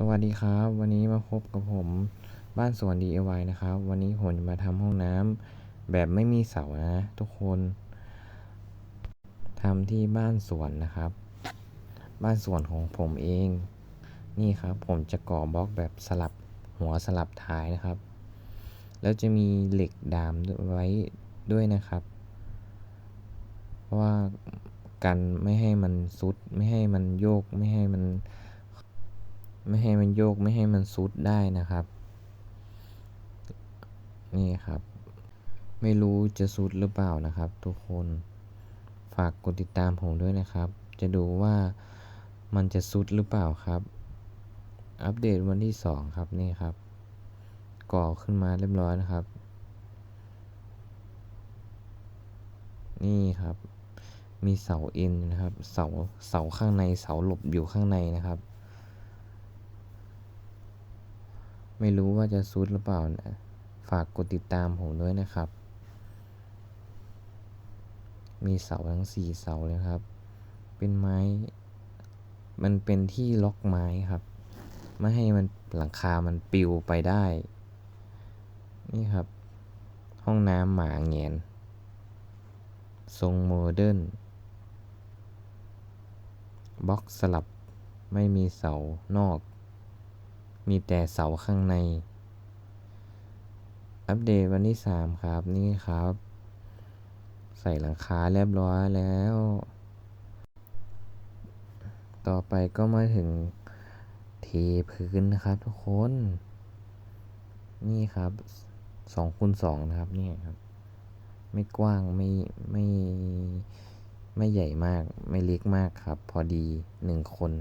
สวัสดีครับ วันนี้มาพบกับผมบ้านสวน DIY นะครับ วันนี้ผมจะมาทำห้องน้ำแบบไม่มีเสานะ ทุกคนทำที่บ้านสวนนะครับ บ้านสวนของผมเอง นี่ครับผมจะก่อบล็อกแบบสลับหัวสลับท้ายนะครับ แล้วจะมีเหล็กดามไว้ด้วยนะครับ เพราะว่ากันไม่ให้มันซุดไม่ให้มันโยกไม่ให้มัน ไม่ให้มันโยกไม่ให้มันซุดได้นะครับ นี่ครับ ไม่รู้จะซุดหรือเปล่านะครับ ทุกคนฝากกดติดตามผมด้วยนะครับ จะดูว่ามันจะซุดหรือเปล่าครับ อัปเดตวันที่สองครับนี่ครับ ก่อขึ้นมาเรียบร้อยนะครับ นี่ครับมีเสาเอ็นนะครับ เสาเสาข้างในเสาหลบอยู่ข้างในนะครับ ไม่รู้ว่าจะซุดหรือเปล่านะ ฝากกดติดตามผมด้วยนะครับ มีเสาทั้งสี่เสาเลยครับ เป็นไม้ มันเป็นที่ล็อกไม้ครับ ไม่ให้มันหลังคามันปิวไปได้ นี่ครับ ห้องน้ำหมาแงนทรงโมเดิร์น บล็อกสลับ ไม่มีเสานอก มีแต่เสาข้างใน อัปเดตวันที่สามครับนี่ครับ ใส่หลังคาเรียบร้อยแล้ว ต่อไปก็มาถึงเทพื้นนะครับทุกคน นี่ครับสองคูณสองนะครับนี่ครับ ไม่กว้างไม่ไม่ไม่ใหญ่มากไม่เล็กมากครับ พอดีหนึ่งคน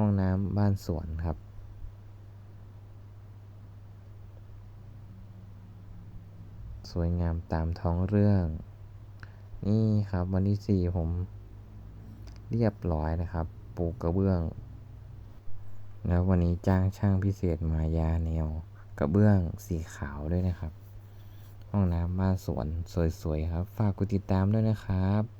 ห้องน้ำบ้านสวนครับ สวยงามตามท้องเรื่อง นี่ครับวันที่สี่ผม เรียบร้อยนะครับ ปูกระเบื้อง แล้ววันนี้จ้างช่างพิเศษมายาแนว กระเบื้องสีขาวด้วยนะครับ ห้องน้ำบ้านสวนสวยๆครับ ฝากกดติดตามด้วยนะครับ